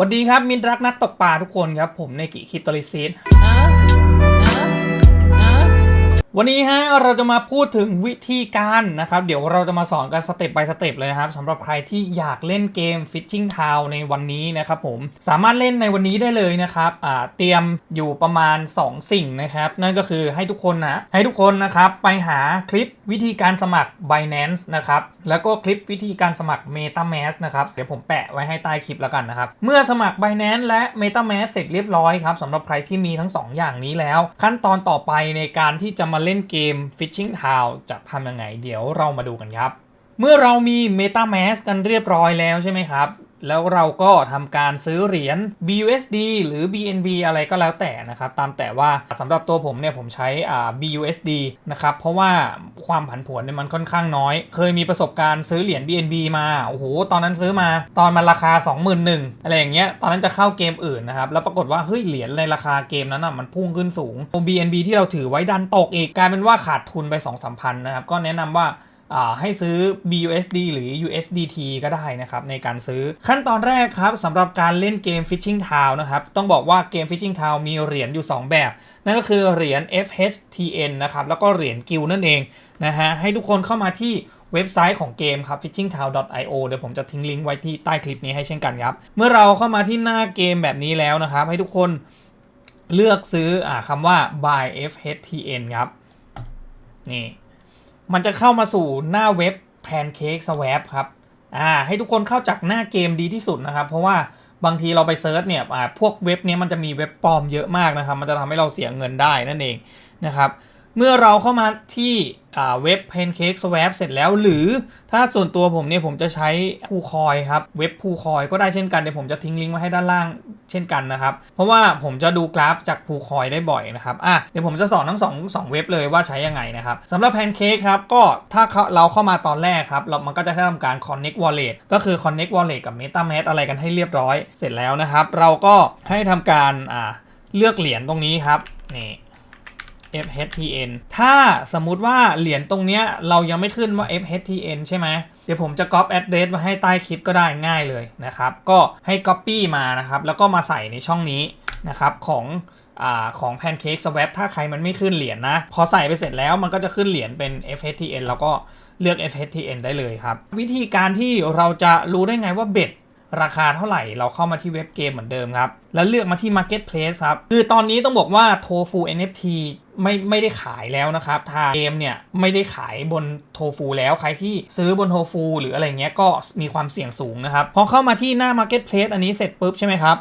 สวัสดีครับมินรักนักตกปลาทุกคนครับ ผมในกิคลิปตอลิซิส วันนี้ฮะเราจะมาพูดถึงวิธีการนะครับ เดี๋ยวเราจะมาสอนกันสเต็ป by สเต็ปเลยครับสำหรับใครที่อยากเล่นเกม Fishing Town ในวันนี้นะครับผมสามารถเล่นในวันนี้ได้เลยนะครับอ่าเตรียมอยู่ประมาณ 2 สิ่งนะครับ นั่นก็คือให้ทุกคนนะให้ทุกคนนะครับไปหาคลิปวิธีการสมัคร Binance นะครับแล้วก็คลิปวิธีการสมัคร MetaMask นะครับเดี๋ยวผมแปะไว้ให้ใต้คลิปแล้วกันนะครับเมื่อสมัคร Binance และ MetaMask เสร็จเรียบร้อยครับสำหรับใครที่มีทั้ง 2 อย่างนี้แล้ว ขั้นตอนต่อไปในการที่จะมาเล่นเกม Fishing Town จะทำยังไง เดี๋ยวเรามาดูกันครับ เมื่อเรามี MetaMask กันเรียบร้อยแล้วใช่ไหมครับ แล้วเราก็ทำการซื้อเหรียญ BUSD หรือ BNB อะไรก็แล้วแต่นะครับตามแต่ว่าสำหรับตัวผมเนี่ยผมใช้อ่า BUSD นะครับเพราะว่าความผันผวนเนี่ยมันค่อนข้างน้อย เคยมีประสบการณ์ซื้อเหรียญ BNB มาโอ้โหตอนนั้นซื้อมา ตอนมันราคา 21,000อะไรอย่างเงี้ยตอนนั้นจะเข้าเกมอื่นนะครับแล้วปรากฏว่าเฮ้ยเหรียญในราคาเกมนั้นอะมันพุ่งขึ้นสูง BNB ที่เราถือไว้ดันตกอีกกลายเป็นว่าขาดทุนไป2-3พันนะครับก็แนะนำว่าอ่า ให้ซื้อ BUSD หรือ USDT ก็ได้นะครับในการซื้อขั้นตอนแรกครับสำหรับการเล่นเกม Fishing Town นะครับต้องบอกว่าเกม Fishing Town มีเหรียญอยู่ 2 แบบ นั่นก็คือเหรียญ FHTN นะครับแล้วก็เหรียญกิลนั่นเองนะฮะให้ทุกคนเข้ามาที่เว็บไซต์ของเกมครับ fishingtown.io เดี๋ยวผมจะทิ้งลิงก์ไว้ที่ใต้คลิปนี้ให้เช่นกันครับ เมื่อเราเข้ามาที่หน้าเกมแบบนี้แล้วนะครับ ให้ทุกคนเลือกซื้ออคำว่า buy FHTN ครับ นี่ มันจะเข้ามาสู่หน้าเว็บ Pancake Swap ครับอ่าให้ทุกคนเข้าจากหน้าเกมดีที่สุดนะครับ เพราะว่าบางทีเราไปเซิร์ชเนี่ยอ่าพวกเว็บเนี้ยมันจะมีเว็บปลอมเยอะมากนะครับ มันจะทำให้เราเสียเงินได้นั่นเองนะครับ เมื่อเราเข้ามาที่เว็บ Pancake Swap เสร็จแล้ว หรือถ้าส่วนตัวผมเนี่ยผมจะใช้พูคอยครับ เว็บพูคอยก็ได้เช่นกันเดี๋ยวผมจะทิ้งลิงก์ไว้ให้ด้านล่างเช่นกันนะครับ เพราะว่าผมจะดูกราฟจากพูคอยได้บ่อยนะครับอะเดี๋ยวผมจะสอนทั้งสองสองเว็บเลยว่าใช้ยังไงนะครับสำหรับ Pancake ครับก็ถ้าเขาเราเข้ามาตอนแรกครับเรามันก็จะให้ทำการ connect wallet ก็คือ connect wallet กับ MetaMask อะไรกันให้เรียบร้อย เสร็จแล้วนะครับ เราก็ให้ทำการอ่าเลือกเหรียญตรงนี้ครับนี่ FHTN ถ้าสมมุติว่าเหรียญตรงเนี้ยเรายังไม่ขึ้นว่า FHTN ใช่ไหม เดี๋ยวผมจะ copy address มาให้ใต้คลิปก็ได้ง่ายเลยนะครับ ก็ให้ copy มานะครับ แล้วก็มาใส่ในช่องนี้นะครับของอของ Pancake Swap ถ้าใครมันไม่ขึ้นเหรียญนะ พอใส่ไปเสร็จแล้วมันก็จะขึ้นเหรียญเป็น FHTN แล้วก็เลือก FHTN ได้เลยครับ วิธีการที่เราจะรู้ได้ไงว่าเบ็ดราคาเท่าไหร่เราเข้ามาที่เว็บเกมเหมือนเดิมครับ แล้วเลือกมาที่ Marketplace ครับ คือตอนนี้ต้องบอกว่า Tofu NFT ไม่ไม่ได้ขายแล้วนะครับทางเกมเนี่ยไม่ได้ขายบนโทฟูแล้วใครที่ซื้อบนโทฟูหรืออะไรเงี้ยก็มีความเสี่ยงสูงนะครับพอเข้ามาที่หน้า Marketplace อันนี้เสร็จปุ๊บใช่ไหมครับ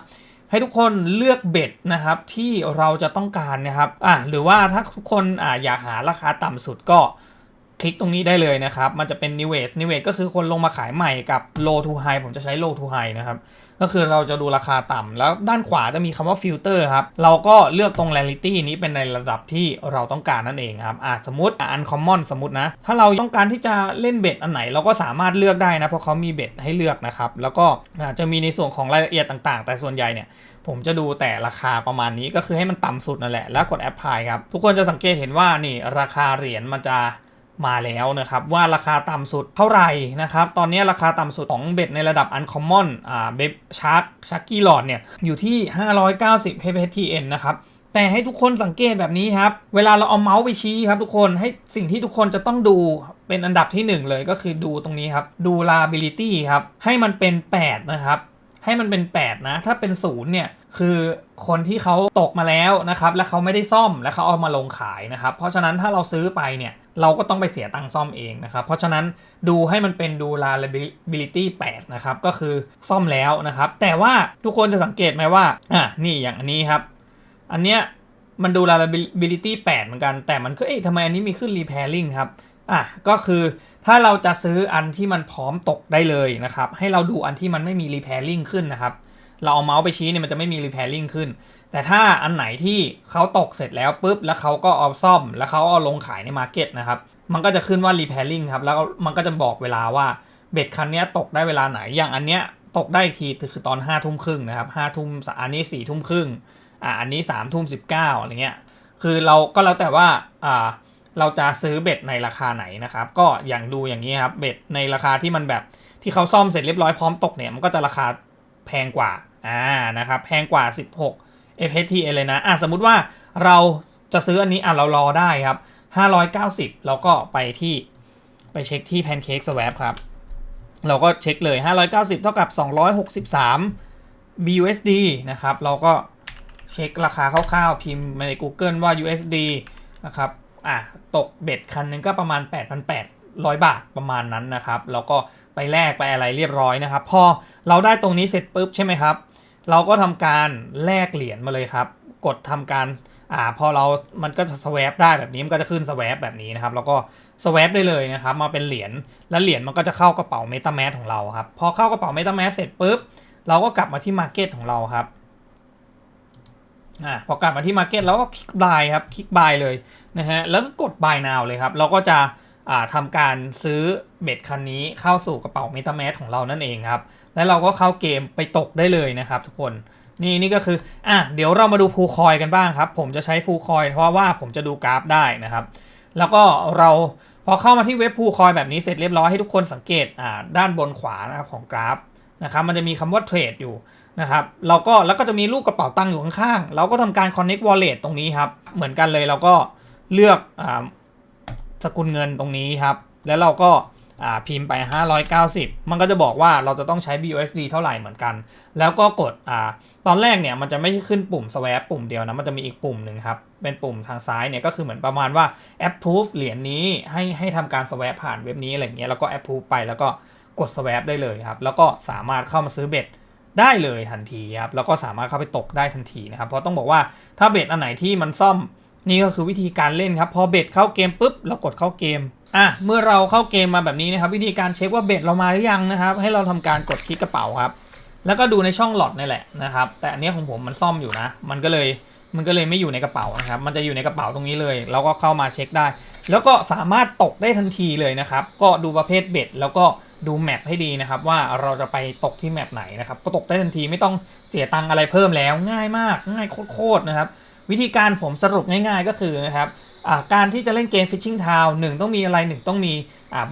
ให้ทุกคนเลือกเบ็ดนะครับที่เราจะต้องการนะครับอะหรือว่าถ้าทุกคนอะอยากหาราคาต่ำสุดก็ คลิกตรงนี้ได้เลยนะครับ มันจะเป็น New Age New Age ก็คือคนลงมาขายใหม่กับ Low to High ผมจะใช้ Low to High นะครับ ก็คือเราจะดูราคาต่ำแล้วด้านขวาจะมีคำว่า Filter ครับ เราก็เลือกตรง Rarity นี้เป็นในระดับที่เราต้องการนั่นเองครับอะสมมติอะ Uncommon สมมตินะ ถ้าเราต้องการที่จะเล่นเบ็ดอันไหน เราก็สามารถเลือกได้นะ เพราะเขามีเบ็ดให้เลือกนะครับ แล้วก็จะมีในส่วนของรายละเอียดต่าง ๆ แต่ส่วนใหญ่เนี่ยผมจะดูแต่ราคาประมาณนี้ก็คือให้มันต่ำสุดนั่นแหละ แล้วกด Apply ครับ ทุกคนจะสังเกตเห็นว่านี่ราคาเหรียญมันจะ มาแล้วนะครับว่าราคาต่ำสุดเท่าไหร่นะครับตอนนี้ราคาต่ำสุดของเบ็ดในระดับ Uncommon อ่าเบ็ดชาร์กชักกี้หลอดเนี่ยอยู่ที่ 590 HPTN นะครับแต่ให้ทุกคนสังเกตแบบนี้ครับ เวลาเราเอาเมาส์ไปชี้ครับทุกคนให้สิ่งที่ทุกคนจะต้องดูเป็นอันดับที่หนึ่งเลยก็คือดูตรงนี้ครับดู liability ครับให้มันเป็น 8 นะครับให้มันเป็น 8 นะ ถ้าเป็น0เนี่ย คือคนที่เขาตกมาแล้วนะครับ แล้วเขาไม่ได้ซ่อม แล้วเขาเอามาลงขายนะครับ เพราะฉะนั้นถ้าเราซื้อไปเนี่ย เราก็ต้องไปเสียตังค์ซ่อมเองนะครับ เพราะฉะนั้นดูให้มันเป็นดู reliability 8 นะครับ ก็คือซ่อมแล้วนะครับ แต่ว่าทุกคนจะสังเกตไหมว่าอะนี่อย่างอันนี้ครับ อันเนี้ยมันดู reliability 8 เหมือนกัน แต่มันก็เอ๊ะทำไมอันนี้มีขึ้น repairing ครับอะก็คือถ้าเราจะซื้ออันที่มันพร้อมตกได้เลยนะครับ ให้เราดูอันที่มันไม่มี repairing ขึ้นนะครับ เราเอาเมาส์ไปชี้เนี่ยมันจะไม่มี repairing ขึ้น แต่ถ้าอันไหนที่เขาตกเสร็จแล้วปุ๊บ แล้วเขาก็เอาซ่อม แล้วเขาเอาลงขายในมาร์เก็ตนะครับ มันก็จะขึ้นว่า repairing ครับ แล้วมันก็จะบอกเวลาว่าเบ็ดคันนี้ตกได้เวลาไหน อย่างอันเนี้ยตกได้อีกทีคือตอน5้าทุ่มครึ่งนะครับห้าทุ่มอันนี้4ี่ทุ่มครึ่งอ่าอันนี้3ามทุ่มสิบเก้าอะไรเงี้ย คือเราก็แล้วแต่ว่าอ่าเราจะซื้อเบ็ดในราคาไหนนะครับ ก็อย่างดูอย่างนี้ครับ เบ็ดในราคาที่มันแบบที่เขาซ่อมเสร็จเรียบร้อยพร้อมตกเนี่ยมันก็จะราคา แพงกว่าอ่านะครับแพงกว่า 16 FHTN เลยนะอะสมมุติว่าเราจะซื้ออันนี้อะเรารอได้ครับ 590แล้วก็ไปที่ไปเช็คที่ Pancake Swap ครับ เราก็เช็คเลย 590 เท่ากับ 263 BUSD นะครับ เราก็เช็คราคาคร่าวๆ พิมพ์ใน Google ว่า USD นะครับ อะ ตกเบ็ดคันหนึงก็ประมาณ 8,800 ร้อยบาทประมาณนั้นนะครับแล้วก็ไปแลกไปอะไรเรียบร้อยนะครับ พอเราได้ตรงนี้เสร็จปุ๊บใช่ไหมครับ เราก็ทำการแลกเหรียญมาเลยครับ กดทำการอ่าพอเรา มันก็จะสว a p ได้แบบนี้ มันก็จะขึ้นสว a p แบบนี้นะครับ แล้วก็สว a p ได้เลยนะครับ มาเป็นเหรียญ แล้วเหรียญมันก็จะเข้ากระเป๋า MetaMask ของเราครับ พอเข้ากระเป๋า MetaMask เสร็จปุ๊บ เราก็กลับมาที่ Market ของเราครับ อ่า พอกลับมาที่ Market เราก็คลิก buy ครับ คลิก buy เลยนะฮะ แล้วก็กด buy now เลยครับ เราก็จะ ทำการซื้อเบ็ดคันนี้เข้าสู่กระเป๋า MetaMask ของเรานั่นเองครับ แล้วเราก็เข้าเกมไปตกได้เลยนะครับทุกคนนี่นี่ก็คืออะเดี๋ยวเรามาดูพูคอยกันบ้างครับ ผมจะใช้พูคอยเพราะว่าผมจะดูกราฟได้นะครับ แล้วก็เราพอเข้ามาที่เว็บพูคอยแบบนี้เสร็จเรียบร้อยให้ทุกคนสังเกตอ่าด้านบนขวานะครับของกราฟนะครับมันจะมีคำว่าเทรดอยู่นะครับเราก็แล้วก็จะมีรูปกระเป๋าตังค์อยู่ข้างๆ เราก็ทำการ connect wallet ตรงนี้ครับ เหมือนกันเลยเราก็เลือกอ่า สกุลเงินตรงนี้ครับ แล้วเราก็พิมพ์ไป 590 มันก็จะบอกว่าเราจะต้องใช้ BUSD เท่าไหร่เหมือนกัน แล้วก็กดอตอนแรกเนี่ยมันจะไม่ขึ้นปุ่ม swap ปุ่มเดียวนะ มันจะมีอีกปุ่มหนึ่งครับ เป็นปุ่มทางซ้ายเนี่ยก็คือเหมือนประมาณว่า approve เหรียญนี้ให้ให้ทำการ swap ผ่านเว็บนี้อะไรเงี้ย แล้วก็ approve ไปแล้วก็กด swap ได้เลยครับ แล้วก็สามารถเข้ามาซื้อเบ็ดได้เลยทันทีครับ แล้วก็สามารถเข้าไปตกได้ทันทีนะครับ เพราะต้องบอกว่าถ้าเบ็ดอันไหนที่มันซ่อม นี่ก็คือวิธีการเล่นครับ พอเบ็ดเข้าเกมปุ๊บเรากดเข้าเกมอะเมื่อเราเข้าเกมมาแบบนี้นะครับ วิธีการเช็คว่าเบ็ดเรามาหรือยังนะครับ ให้เราทำการกดคลิกกระเป๋าครับ แล้วก็ดูในช่องหลอดนี่แหละนะครับ แต่อันนี้ของผมมันซ่อมอยู่นะ มันก็เลยมันก็เลยไม่อยู่ในกระเป๋านะครับ มันจะอยู่ในกระเป๋าตรงนี้เลยเราก็เข้ามาเช็คได้ แล้วก็สามารถตกได้ทันทีเลยนะครับ ก็ดูประเภทเบ็ด แล้วก็ดูแมปให้ดีนะครับ ว่าเราจะไปตกที่แมปไหนนะครับ ก็ตกได้ทันทีไม่ต้องเสียตังอะไรเพิ่มแล้ว ง่ายมาก ง่ายโคตรๆนะครับ วิธีการผมสรุปง่าย ๆ ก็คือนะครับการที่จะเล่นเกม Fishing Town หนึ่งต้องมีอะไรหนึ่งต้องมี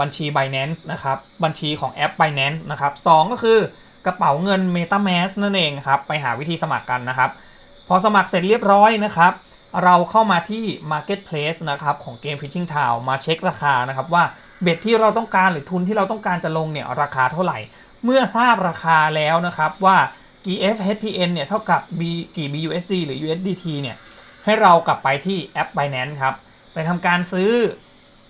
บัญชี Binance นะครับบัญชีของแอป Binance นะครับสองก็คือกระเป๋าเงิน MetaMask นั่นเองครับไปหาวิธีสมัครกันนะครับ พอสมัครเสร็จเรียบร้อยนะครับ เราเข้ามาที่ Marketplace นะครับของเกม Fishing Town มาเช็คราคานะครับว่าเบ็ดที่เราต้องการหรือทุนที่เราต้องการจะลงเนี่ยราคาเท่าไหร่ เมื่อทราบราคาแล้วนะครับว่า กี่ FHTN เนี่ยเท่ากับ B กี่ BUSD หรือ USDT เนี่ยให้เรากลับไปที่แอป Binance ครับ ไปทำการซื้อ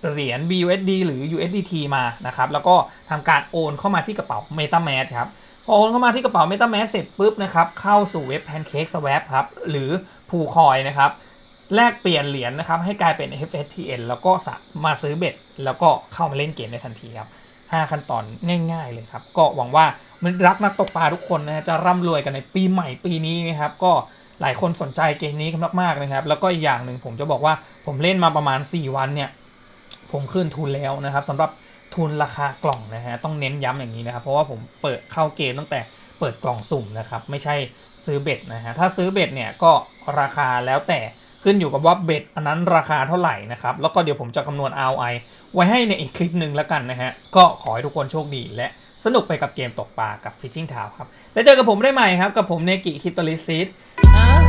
เหรียญ BUSD หรือ USDT มานะครับ แล้วก็ทำการโอนเข้ามาที่กระเป๋า MetaMask ครับ พอโอนเข้ามาที่กระเป๋า MetaMask เสร็จปุ๊บนะครับ เข้าสู่เว็บ Pancake Swap ครับ หรือ Poolcoin นะครับ แลกเปลี่ยนเหรียญนะครับ ให้กลายเป็น FSTN แล้วก็สมาซื้อเบ็ด แล้วก็เข้ามาเล่นเกมได้ทันทีครับ 5 ขั้นตอนง่าย ๆ เลยครับ ก็หวังว่า มันรักนักตกปลาทุกคนนะฮะจะร่ำรวยกันในปีใหม่ปีนี้นะครับ ก็หลายคนสนใจเกมนี้กันมากๆนะครับ แล้วก็อีกอย่างหนึ่งผมจะบอกว่าผมเล่นมาประมาณ 4 วันเนี่ย ผมขึ้นทุนแล้วนะครับสำหรับทุนราคากล่องนะฮะต้องเน้นย้ำอย่างนี้นะครับ เพราะว่าผมเปิดเข้าเกมตั้งแต่เปิดกล่องสุ่มนะครับ ไม่ใช่ซื้อเบ็ดนะฮะถ้าซื้อเบ็ดเนี่ยก็ราคาแล้วแต่ขึ้นอยู่กับว่าเบ็ดอันนั้นราคาเท่าไหร่นะครับ แล้วก็เดี๋ยวผมจะคำนวณ ROI ไว้ให้ในอีกคลิปหนึ่งแล้วกันนะฮะ ก็ขอให้ทุกคนโชคดีและ สนุกไปกับเกมตกปลากับฟิชชิงทาวครับ แล้วเจอกับผมได้ใหม่ครับ กับผมเนกิคิปตอลิซิสอ่า